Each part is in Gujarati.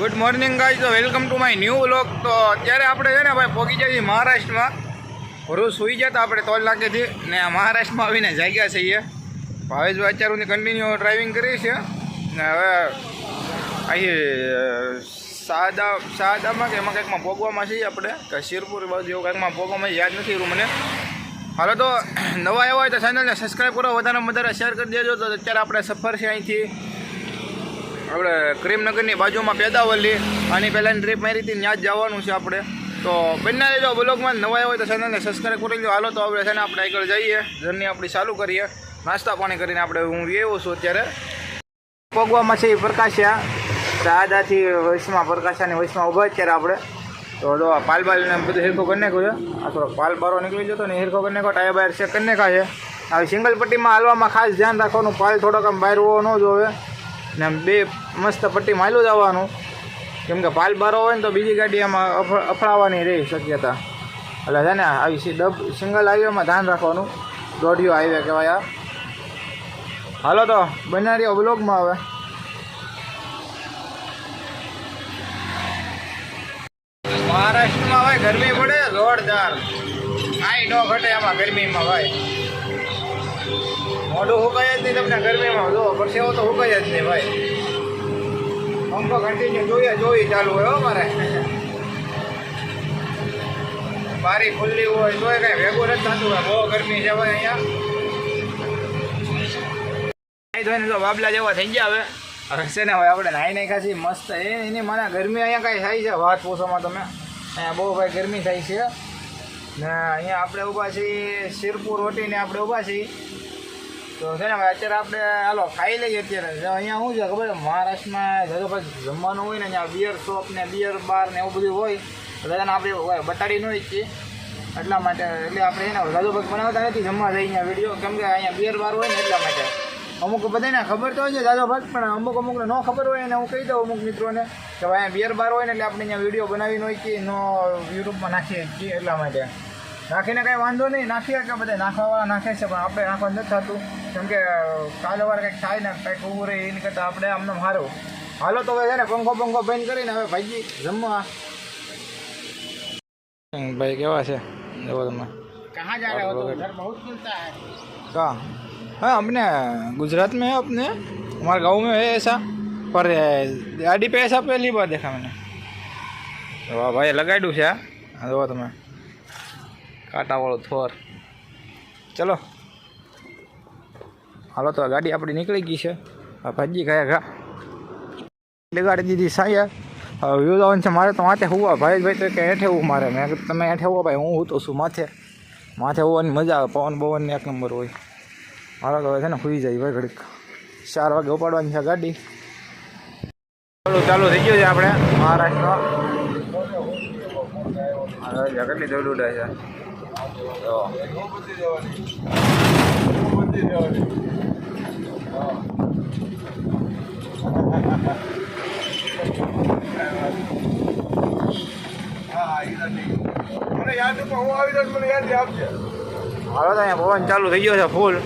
ગુડ મોર્નિંગ ગાઈઝ તો welcome to my new vlog તો અત્યારે આપણે છે ને ભાઈ પહોંચી જાય છીએ મહારાષ્ટ્રમાં. ભરૂચ સુઈ જતા આપણે તોલ લાગેથી ને મહારાષ્ટ્રમાં આવીને જાગ્યા છીએ ભાવેશભાઈ અત્યારે હું કન્ટિન્યુ ડ્રાઇવિંગ કરી છે. ને હવે અહીં સાદા, સાદામાં કે એમાં કંઈકમાં ભોગવામાં છીએ આપણે. કે શિરપુર બાજુ એવું કંઈકમાં ભોગવામાં યાદ નથી રહ્યું મને. હાલો તો, નવા આવ્યા હોય તો ચેનલને સબસ્ક્રાઈબ કરો. વધારે વધારે શેર કરી દેજો. તો અત્યારે આપણે સફર છે અહીંથી. આપણે કરીમનગરની બાજુમાં પેદાવલી. આની પહેલાંની ટ્રીપ મારી હતી, ત્યાં જ જવાનું છે આપણે. તો બંને જો બ્લોગમાં નવા હોય તો ચેનલને સબસ્ક્રાઈબ કરી લો હાલો તો આપણે છે ને આપણે આગળ જઈએ. જર્ની આપણી ચાલુ કરીએ. નાસ્તા પાણી કરીને આપણે હું આવ્યો છું અત્યારે. પગવામાં છે એ પ્રકાશ્યા. દાદાથી વૈશમાં પ્રકાશાની વૈશમાં ઊભા અત્યારે આપણે. તો જો આ પાલ બધું હિરખો કરી છે. આ થોડોક પાલ બારો નીકળી જતો ને હિરખો કરી નાખો ટાયર બાયર ચેક કરી છે. હવે સિંગલ પટ્ટીમાં હાલવામાં ખાસ ધ્યાન રાખવાનું, પાલ થોડોક આમ બહાર હોવો ન જોવે ને આમ બે મસ્ત પટ્ટી માયલું જવાનું કેમ કે પાલ બારો હોય ને તો બીજી ગાડી આમાં અફ- અફડાવાની રહી શક્યતા. એટલે છે ને, આવી ડબ, સિંગલ હાઈવેમાં ધ્યાન રાખવાનું. દોઢિયો હાઈવે કહેવાય આ. હાલો તો બનારીઓ બ્લોગમાં હવે મહારાષ્ટ્રમાં ભાઈ ગરમી પડે, જોરદાર. કાંઈ ન ઘટે આમાં ગરમીમાં, ભાઈ. મોઢું સુકાય જ નહીં તમને ગરમીમાં. જો, પરસેવો તો સુકાય જ નહીં ભાઈ. પંખો કન્ટિન્યુ જોઈએ જોઈ ચાલુ હોય હો મારે. બારી ખુલ્લી હોય, તોય કાંઈ ભેગું નથી થતું હોય બહુ ગરમી છે ભાઈ અહીંયા. ધોઈને તો બાબલા જેવા થઈ ગયા હવે. હવે છે ને, હવે આપણે નાઈ નાખ્યા છીએ, મસ્ત. એ, એની મને ગરમી અહીંયા કાંઈ થાય છે? વાત પૂછોમાં તમે. અહીંયા બહુ ભાઈ ગરમી થાય છે. ને અહીંયા આપણે ઊભા છીએ, શિરપુર હોટીને આપણે ઊભા છીએ. તો છે ને અત્યારે આપણે, હાલો, ખાઈ લઈએ અત્યારે. અહીંયા શું છે ખબર? મહારાષ્ટ્રમાં જો જમવાનું હોય ને અહીંયા બિયર શોપ ને બિયર બાર ને એવું બધું હોય બધાને આપણે બતાડી ન છીએ એટલા માટે, એટલે આપણે એને બનાવતા નથી જમવા જઈ અહીંયા વીડિયો કેમ કે અહીંયા બિયર બાર હોય ને એટલા માટે. અમુક બધાને ખબર તો હોય છે દાદો ભાગ પણ અમુક અમુકને ન ખબર હોય ને, હું કહી દઉં અમુક મિત્રોને કે ભાઈ અહીંયા બિયર બાર હોય ને, એટલે આપણે અહીંયા વીડિયો બનાવીને હોય કે નો યુટ્યુબમાં નાખીએ છીએ એટલા માટે. નાખીને કાંઈ વાંધો નહીં, નાખીએ કે બધા નાખવાવાળા નાખે છે, પણ આપણે નાખવા નથી થતું. કેમ કે કાલે વાર કંઈક થાય ને કંઈક ઊભું રહે એની કરતાં આપણે આમને મારું હાલો તો હવે છે ને પંખો પંખો બંધ કરીને હવે ભાઈજી જમવા ભાઈ કેવા છે જુઓ તમે कहाँ जा रहे हो तो उधर बहुत मिलता है कहाँ हाँ अपने गुजरात में है अपने हमारे गांव में है ऐसा पर गाड़ी पे ऐसा पहली बार देखा मैंने તો વાહ ભાઈ લગાડ્યું છે આ જુઓ તમે કાંટાવાળું થોર ચલો હાલો તો ગાડી આપણી નીકળી ગઈ છે. ભાજી ગયા ઘા. લગાડી દીધી સાયા. હવે વ્યૂ જવાનું છે, મારે તો માથે હોવા. ભાઈ ભાઈ તો કે હેઠે હું મારે. મેં તમે હેઠે હોવા ભાઈ, હું તો છું માથે. માથે હોવાની મજા આવે, પવન પવનની એક નંબર હોય. મારો તો છે ને સુઈ જાય ભાઈ ઘડીક. ચાર વાગે ઉપાડવાની છે ગાડી. ચાલુ ચાલુ થઈ ગયું છે આપણે. મહારાષ્ટ્રમાં. કેટલી દોડ છે. તો મને યાદ હું આવી જાઉં મને યાદ આપજે હાલો તો અહીંયા પવન ચાલુ થઈ ગયો છે ફૂલ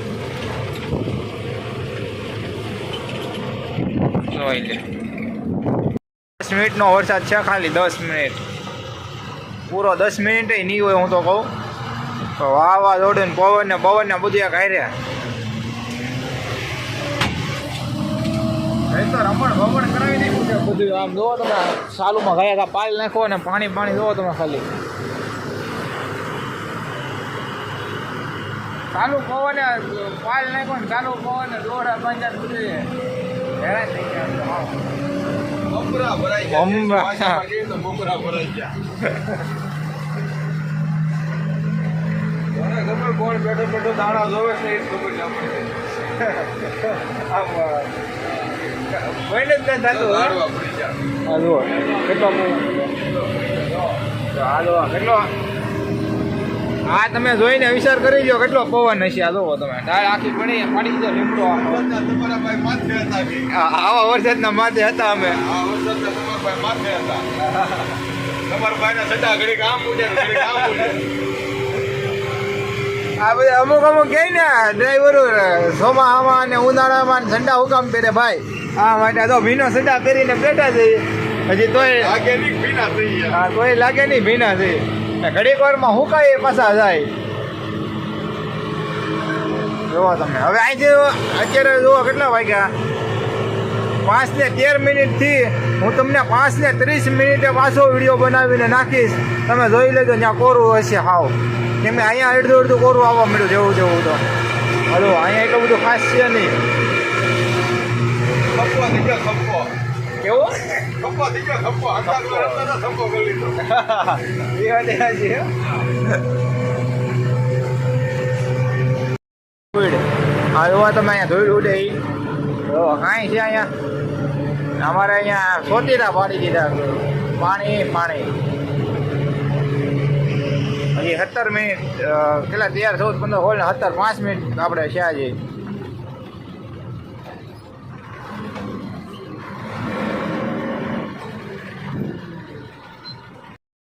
દસ મિનિટનો વરસાદ છે, ખાલી દસ મિનિટ. પૂરો દસ મિનિટ નહીં હોય હું તો કહું. તો વાવા દોડે ને પવન ને પવન ને બધું એક હારે રમણ ભમણ કરાવી દીધું છે બધું આમ જોવો તમે સાલુમાં ગયા હતા પાલ નાખો ને પાણી પાણી જોવો તમે ખાલી. ચાલુ પવન પાલ નાખો ને ચાલુ પવન દોડા પાંજા બધું હેરાન થઈ ગયા ભરાઈ ગયા. ભરાઈ ગયા મને ખબર કોણ બેઠો બેઠો દાણા જોવે છે એ જ ખબર છે આપણને. આમ થતું પડી હાલો કેટલો હાલો કેટલો? આ તમે જોઈને વિચાર કરી લો કેટલો પવન હશે આ જોવો તમે. ડાળ આખી પડી પડી દીધો લીમડો આખો. વરસાદ તમારા ભાઈ માથે હતા કે? આવા વરસાદના માથે હતા. અમે તમારા ભાઈ માથે હતા તમારા કામ સડા ઘડી કામ ને ઉડે. આ બધા અમુક અમુક કહે ને ડ્રાઈવરો ચોમાહામાં ને ઉનાળામાં ને ઠંડા હુકામ પહેરે ભાઈ. આ માટે તો ભીનો સડા પહેરીને બેઠા છે. હજી તોય લાગે નહીં ભીના થઈ હા તોય લાગે નહીં ભીના છે. ઘડીક વારમાં હુકાય પાછા જાય. જોવો તમે. હવે આજે અત્યારે જુઓ કેટલા વાગ્યા? પાંચ ને તેર મિનિટથી હું તમને પાંચ ને ત્રીસ મિનિટે પાછો વીડિયો બનાવીને નાખીશ. તમે જોઈ લેજો ત્યાં કોરું હશે હાવ. કેમ મેં અહીંયા અડધું અડધું કોરું આવવા મળ્યું જેવું જેવું તો. હલો અહીંયા એટલું બધું ખાસ છે નહીં. કેવું? એ વાત સાચી, હો. તમે અહીંયા ધૂળ ઉડે ઈ. કાંઈ છે અહીંયા? અમારે અહીંયા સોતીરા પાડી દીધા. પાણી પાણી. હજી સત્તર મિનિટ અ, કેટલા તેર ચૌદ પંદર હોય ને સત્તર પાંચ મિનિટ આપણે છે આજે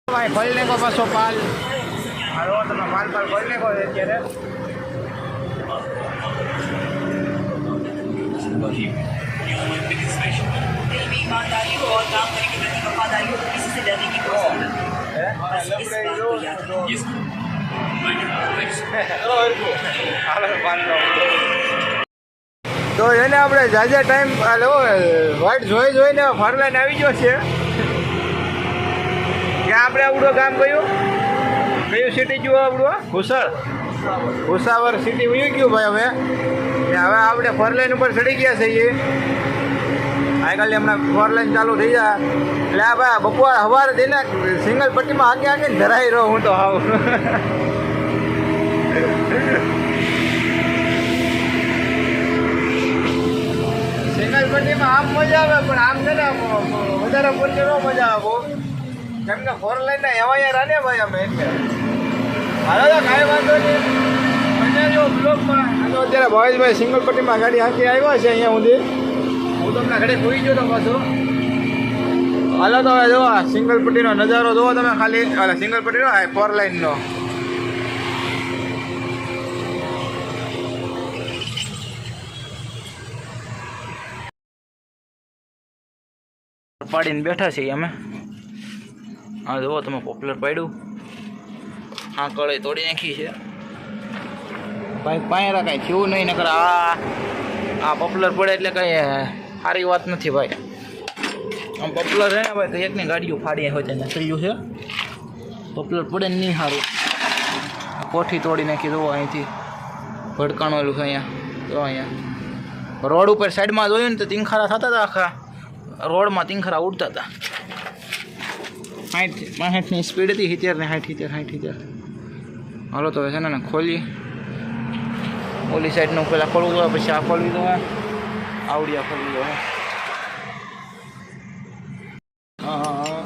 ભાઈ ભરી નાખો પાછો પાલ હાલો તમે માલ પાલ ભરી નાખો છે અત્યારે दिल में ईमानदारी हो और काम करने के प्रति वफादारी हो तो किसी से डरने की कोई તો એને આપણે જાજા ટાઈમ લો વાટ જોઈ જોઈને ફરલાઈન આવી ગયો છે. ક્યાં આપણે આવડો કામ કયું? કયું સિટી જુઓ આપણું ઘુસળ ભૂસાવર સિટી ઉયું ગયું ભાઈ હવે. હવે આપણે ફરલાઈન ઉપર ચડી ગયા છીએ. આજકાલ હમણાં ફોરલાઈન ચાલુ થઈ જાય. એટલે આ ભાઈ બપોર સવારે જઈને સિંગલ પટ્ટીમાં આગે આગે ધરાઈ રહ્યો હું તો આવું. સિંગલ પટ્ટીમાં આમ મજા આવે, પણ આમ છે ને વધારે પૂરતી ન મજા આવે બહુ. કેમ કે ફોર લાઈન ને એવા યાર આને ભાઈ અમે એટલે. હાલો તો કાંઈ વાંધો નહીં. અત્યારે ભાવેશભાઈ સિંગલ પટ્ટીમાં ગાડી હાંકી આવ્યા છે અહીંયા સુધી. હું તમને ઘરે જોઈ ગયો તો હાલો તો હવે જો આ સિંગલ પટ્ટીનો નજારો જોવો તમે ખાલી. એટલે સિંગલ પટ્ટીનો ફોર લાઈનનો પાડીને બેઠા છીએ અમે. હા જુઓ તમે પોપ્યુલર પાડ્યું. હા કળે તોડી નાખી છે. ભાઈ, પાયરા કાંઈ થયું નહીં, નકર આ આ પોપ્યુલર પડે એટલે કાંઈ સારી વાત નથી ભાઈ. આમ પોપ્યુલર રહે ભાઈ, તો એકની ગાડીઓ ફાડી હોય તેને થયું છે. પોપ્યુલર પડે ને નહીં સારું. કોઠી તોડી નાખી દો અહીંથી. ભડકાણેલું છે અહીંયા. જો અહીંયા. રોડ ઉપર સાઈડમાં જોયું ને તો તીંખારા થતા હતા આખા. રોડમાં તીંખરા ઉડતા હતા. સાઠ સાઠની સ્પીડ હતી, સિત્તેર ને સાઠ સિત્તેર સાઠ સિત્તેર. હાલો તો છે ને ખોલી. ઓલી સાઈડનું પહેલાં ખોલવું જોઈએ પછી આ ખોલવી દો આવડી આ ખોલવી હા. હા હા.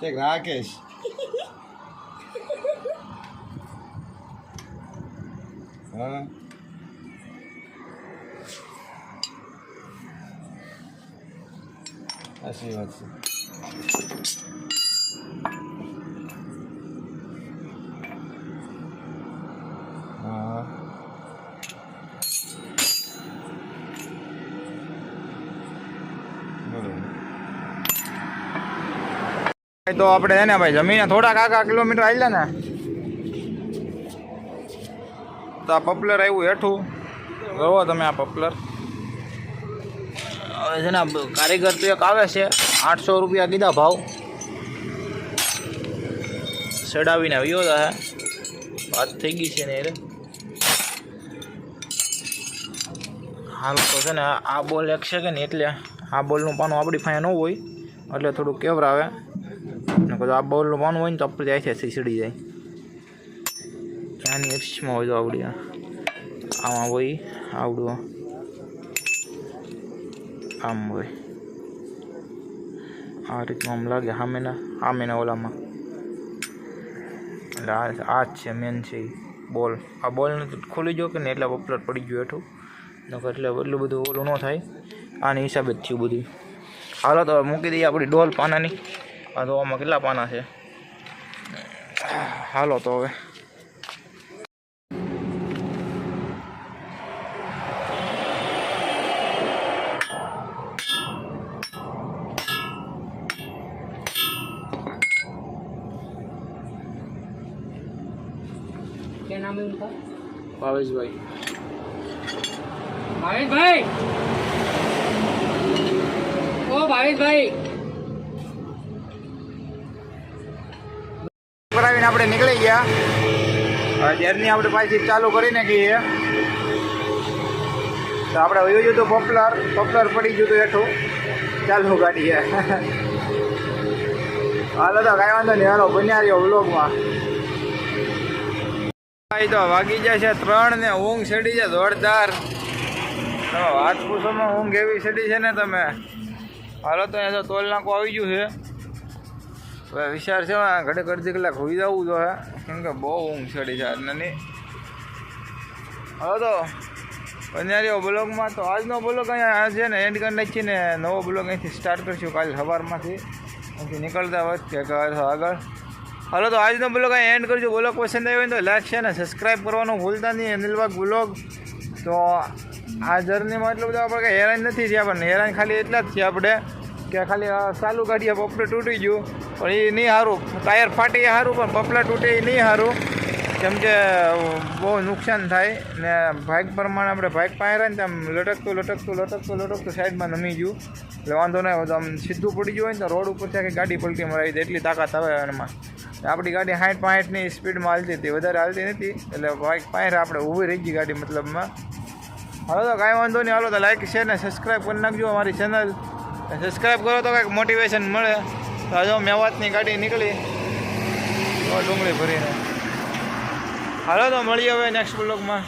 તે રાકેશ. હા. સાચી વાત છે. તો આપણે એને ભાઈ જમીને થોડાક આખા કિલોમીટર આવેલા ને. તો આ પપલર આવ્યું હેઠું. જોવો તમે આ પપલર. હવે છે ને કારીગર તો એક આવે છે, આઠસો રૂપિયા કીધા ભાવ. સડાવીને આવ્યો હતા વાત થઈ ગઈ છે ને એ હાલ તો છે ને આ- બોલ એક છે કે ને એટલે આ બોલનું પાનું આપણી પાસે ન હોય, એટલે થોડું કેવરાવે. ને કદાચ આ બોલનું પાનું હોય ને તો આપણે જાય છે સીસડી જાય. ક્યાંની એપ્સમાં હોય તો આવડી આમાં હોય, આવડું. આમ હોય. આ રીતનું આમ લાગે સામેના સામેના ઓલામાં. એટલે આ આ જ છે મેન છે બોલ. આ બોલને ખોલી ગયો કે ને એટલે પોપ્યુલર પડી ગયું હેઠું. નકર એટલે એટલું બધું ઓલું ન થાય. આની હિસાબે જ થયું બધું. હાલો તો મૂકી દઈએ આપણી ડોલ પાનાની. આ જોવામાં કેટલા પાના છે હાલો તો હવે क्या नाम है उनका भावेश भाई भावेश भाई ओ भावेश भाई ગયા. હવે આપણે પાછી ચાલુ કરી નાખીએ તો આપણે વયું ગયું હતું પોપ્યુલર પોપલર પડી ગયું હતું હેઠું. ચાલુ ગાડીએ. હાલો તો કાંઈ વાંધો નહીં, હાલો, બન્યા રહ્યો વ્લોગમાં. તો વાગી જાય છે ત્રણ ને ઊંઘ ચડી છે જોરદાર. તમે વાત પૂછોમાં ઊંઘ એવી ચડી છે ને તમે. હાલો તો અહીંયા તો તોલ નાખું આવી ગયું છે. હવે વિચાર છે ઘડીક અડધી કલાક હોઈ જવું હે. કેમ કે બહુ ઊંઘ ચડી છે નાની હવે તો પંજારીઓ બ્લોગમાં તો આજનો બ્લોગ અહીંયા છે ને એન્ડ કરી નાખીએ ને નવો બ્લોગ અહીંથી સ્ટાર્ટ કરીશું કાલે સવારમાંથી. અહીંથી નીકળતા વખત કે આગળ. હાલો તો આજનો બ્લોગ અહીં એન્ડ કરજો બ્લોગ પસંદ આવ્યો તો લાઈક છે ને સબસ્ક્રાઈબ કરવાનું ભૂલતા નહીં. અનિલવાગ બ્લોગ. તો આ જર્નીમાં એટલું બધું આપણે કંઈ હેરાન નથી થયા, પણ હેરાન ખાલી એટલા જ છે આપણે કે ખાલી ચાલુ ગાડીએ પપડે તૂટી ગયું. પણ એ નહીં સારું ટાયર ફાટી સારું પણ પપલા તૂટે એ નહીં સારું કેમ કે, બહુ નુકસાન થાય. ને બાઇક પ્રમાણે આપણે પાસે રહે ને આમ લટકતું લટકતું લટકતું લટકતું સાઈડમાં નમી ગયું. એટલે વાંધો નહીં તો આમ સીધું પડી ગયું હોય ને તો રોડ ઉપરથી આખી ગાડી પલટી મરાવી દે. એટલી તાકાત આવે એમાં. આપણી ગાડી સાઠ પાંઠની સ્પીડમાં હાલતી હતી. વધારે હાલતી નથી એટલે બાઇક પાસે આપણે ઊભી રહી ગઈ ગાડી મતલબમાં. હાલો તો કાંઈ વાંધો નહીં. હાલો તો લાઈક શેર ને સબસ્ક્રાઈબ કરી નાખજો અમારી ચેનલ સબસ્ક્રાઈબ કરો તો કંઈક મોટિવેશન મળે. જો મેવાતની ગાડી નીકળી ડુંગળી ભરીને. હાલો તો મળીએ હવે નેક્સ્ટ બ્લોગમાં